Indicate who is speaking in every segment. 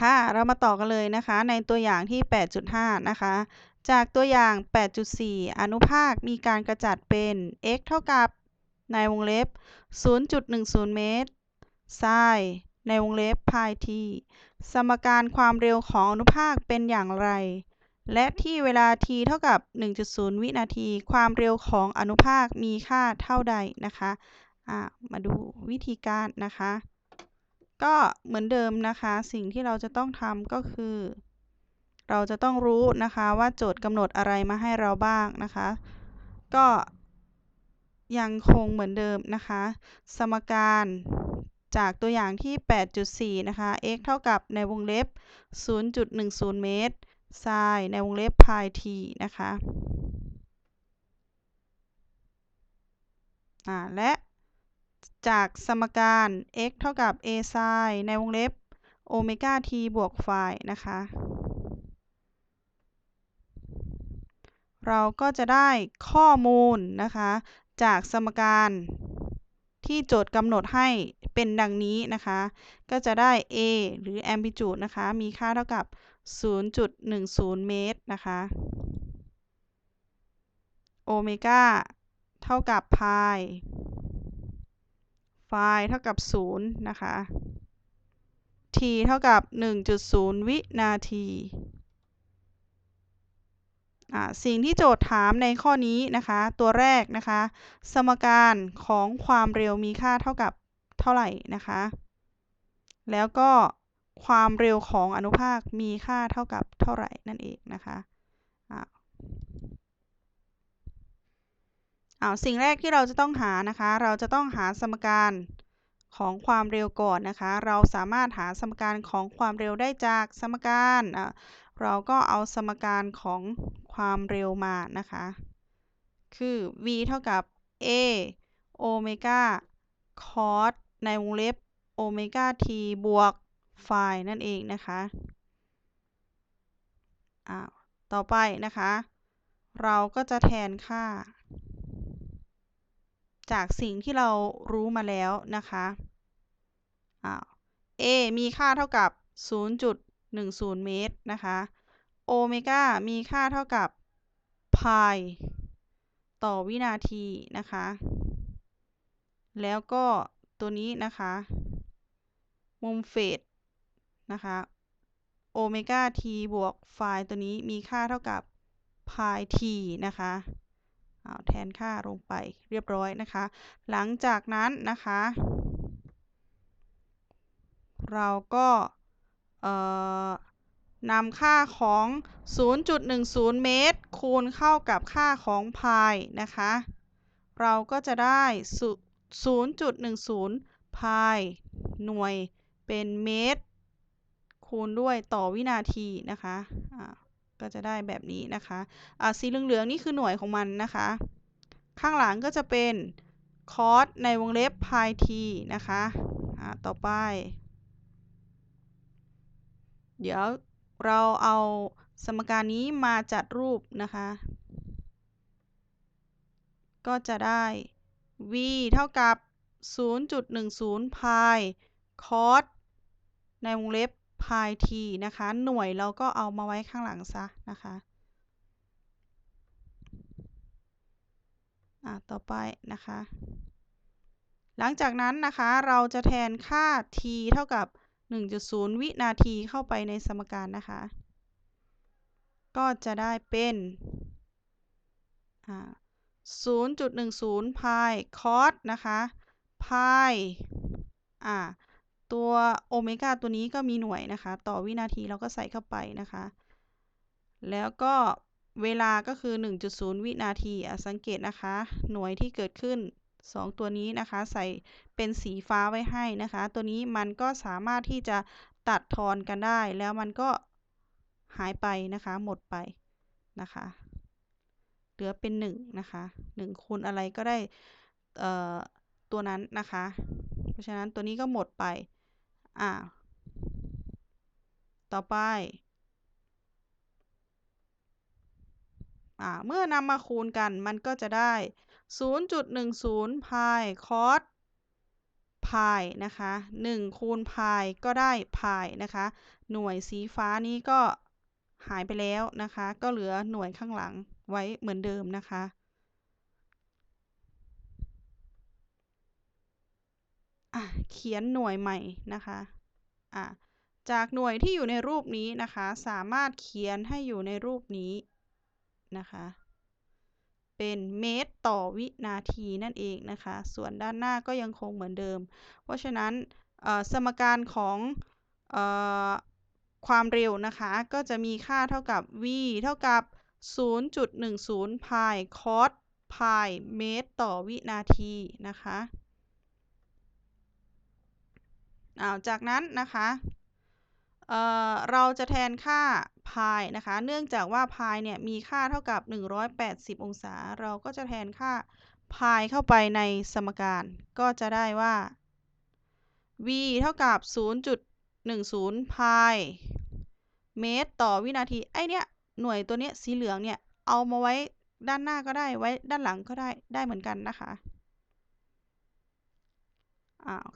Speaker 1: ค่ะ เรามาต่อกันเลยนะคะ ในตัวอย่างที่ 8.5 นะคะ จากตัวอย่าง 8.4 อนุภาคมีการกระจัดเป็น x เท่ากับในวงเล็บ 0.10 เมตร sin ในวงเล็บ pi t สมการความเร็วของอนุภาคเป็นอย่างไร และที่เวลา t เท่ากับ 1.0 วินาที ความเร็วของอนุภาคมีค่าเท่าใดนะคะะมาดูวิธีการนะคะ ก็เหมือนเดิมนะคะ สิ่งที่เราจะต้องทำก็คือ เราจะต้องรู้นะคะว่าโจทย์กำหนดอะไรมาให้เราบ้างนะคะ ก็ยังคงเหมือนเดิมนะคะ สมการจากตัวอย่างที่ 8.4 นะคะ x เท่ากับในวงเล็บ 0.10 เมตร sin ในวงเล็บ pi t นะคะ และ จากสมการ x เท่ากับ a sin ในวงเล็บโอเมก้า t บวก phi นะคะ เราก็จะได้ข้อมูลนะคะ จากสมการที่โจทย์กำหนดให้เป็นดังนี้นะคะ ก็จะได้ a หรือ amplitude นะคะ มีค่าเท่ากับ 0.10 เมตรนะคะโอเมก้าเท่ากับ pi ไฟ ล์เท่ากับ 0 นะคะ t เท่ากับ 1.0 วินาทีสิ่งที่โจทย์ถามในข้อนี้นะคะ ตัวแรกนะคะ สมการของความเร็วมีค่าเท่ากับเท่าไหร่นะคะ แล้วก็ความเร็วของอนุภาคมีค่าเท่ากับเท่าไหร่นั่นเองนะคะ เอาสิ่งแรกที่เราจะต้องหานะคะ เราจะต้องหาสมการของความเร็วก่อนนะคะ เราสามารถหาสมการของความเร็วได้จากสมการเราก็เอาสมการของความเร็วมานะคะ คือ v เท่ากับ a โอเมก้า cos ในวงเล็บโอเมก้า t บวก phi นั่นเองนะคะอ่าต่อไปนะคะ เราก็จะแทนค่า จากสิ่งที่เรารู้มาแล้วนะคะ a มีค่าเท่ากับ 0.10 เมตรนะคะโอเมก้ามีค่าเท่ากับ pi ต่อวินาทีนะคะ แล้วก็ตัวนี้นะคะ มุมเฟสนะคะโอเมก้า t บวก phi ตัวนี้มีค่าเท่ากับ pi t นะคะ เอาแทนค่าลงไปเรียบร้อยนะคะ หลังจากนั้นนะคะ เราก็นำค่าของ 0.10 เมตร คูณเข้ากับค่าของพายนะคะ เราก็จะได้ 0.10 พายหน่วยเป็นเมตร คูณด้วยต่อวินาทีนะคะ ก็จะได้แบบนี้นะคะสีเหลืองๆนี่คือหน่วยของมันนะคะ ข้างหลังก็จะเป็นคอสในวงเล็บพายทีนะคะต่อไป เดี๋ยวเราเอาสมการนี้มาจัดรูปนะคะ ก็จะได้ v เท่ากับ 0.10 pi cos ในวงเล็บ pi t นะคะ หน่วยเราก็เอามาไว้ข้างหลังซะนะคะต่อไปนะคะ หลังจากนั้นนะคะเราจะแทนค่า t เท่ากับ 1.0 วินาทีเข้าไปในสมการนะคะ ก็จะได้เป็น0.10 pi cos นะคะ pi อ่า ตัวโอเมก้าตัวนี้ก็มีหน่วยนะคะ ต่อวินาทีเราก็ใส่เข้าไปนะคะ แล้วก็เวลาก็คือ 1.0 วินาทีสังเกตนะคะ หน่วยที่เกิดขึ้น 2 ตัวนี้นะคะ ใส่เป็นสีฟ้าไว้ให้นะคะ ตัวนี้มันก็สามารถที่จะตัดทอนกันได้ แล้วมันก็หายไปนะคะ หมดไปนะคะ เหลือเป็น 1 นะคะ 1คูณอะไรก็ได้ตัวนั้นนะคะ เพราะฉะนั้นตัวนี้ก็หมดไป อ่าต่อไป อ่า เมื่อนำมาคูณกันมันก็จะได้ 0.10 pi cos พายนะคะ1คูณพายก็ได้พายนะคะ หน่วยสีฟ้านี้ก็หายไปแล้วนะคะ ก็เหลือหน่วยข้างหลังไว้เหมือนเดิมนะคะะเขียนหน่วยใหม่นะคะะจากหน่วยที่อยู่ในรูปนี้นะคะ สามารถเขียนให้อยู่ในรูปนี้นะคะ เป็นเมตรต่อวินาทีนั่นเองนะคะ ส่วนด้านหน้าก็ยังคงเหมือนเดิม เพราะฉะนั้นสมการของอความเร็วนะคะ ก็จะมีค่าเท่ากับ v เท่ากับ 0.10 พายคอสพายเมตรต่อวินาทีนะคะ อาจากนั้นนะคะเเราจะแทนค่าพายนะคะ เนื่องจากว่าพายเนี่ยมีค่าเท่ากับ 180 องศา เราก็จะแทนค่าพายเข้าไปในสมการ ก็จะได้ว่า v เท่ากับ 0.10พายเมตรต่อวินาที ไอเนี้ยหน่วยตัวเนี้ยสีเหลืองเนี่ย เอามาไว้ด้านหน้าก็ได้ ไว้ด้านหลังก็ได้ ได้เหมือนกันนะคะ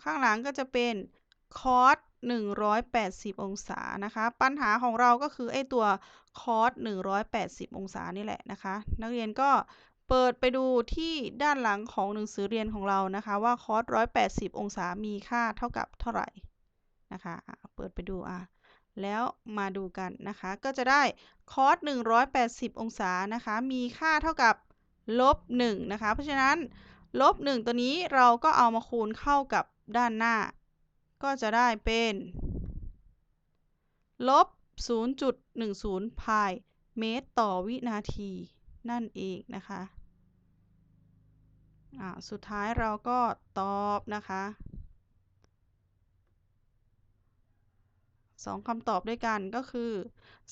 Speaker 1: ข้างหลังก็จะเป็น คอส180 องศานะคะ ปัญหาของเราก็คือไอตัวคอส180 องศานี่แหละนะคะ นักเรียนก็เปิดไปดูที่ด้านหลังของหนังสือเรียนของเรานะคะ ว่าคอส180 องศามีค่าเท่ากับเท่าไหร่นะคะเปิดไปดูอะแล้วมาดูกันนะคะ ก็จะได้คอส180 องศานะคะ มีค่าเท่ากับลบ1นะคะ เพราะฉะนั้นลบ1ตัวนี้เราก็เอามาคูณเข้ากับด้านหน้า ก็จะได้เป็นลบ 0.10 พายเมตรต่อวินาทีนั่นเองนะคะสุดท้ายเราก็ตอบนะคะสองคำตอบด้วยกันก็คือ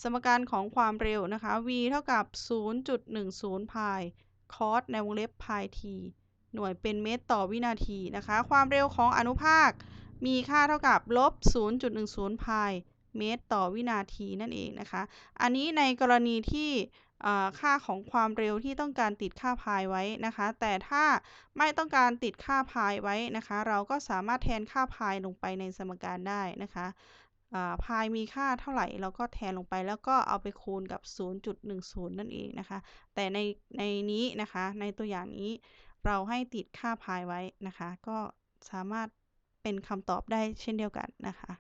Speaker 1: สมการของความเร็วนะคะ v เท่ากับ 0.10 พายคอสในวงเล็บพาย t หน่วยเป็นเมตรต่อวินาทีนะคะ ความเร็วของอนุภาค มีค่าเท่ากับลบ 0.10 พายเมตรต่อวินาทีนั่นเองนะคะ อันนี้ในกรณีที่ค่าของความเร็วที่ต้องการติดค่าพายไว้นะคะ แต่ถ้าไม่ต้องการติดค่าพายไว้นะคะ เราก็สามารถแทนค่าพายลงไปในสมการได้นะคะพายมีค่าเท่าไหร่เราก็แทนลงไปแล้วก็เอาไปคูณกับ 0.10 นั่นเองนะคะ แต่ในในนี้นะคะในตัวอย่างนี้เราให้ติดค่าพายไว้นะคะ ก็สามารถ เป็นคำตอบได้เช่นเดียวกันนะคะ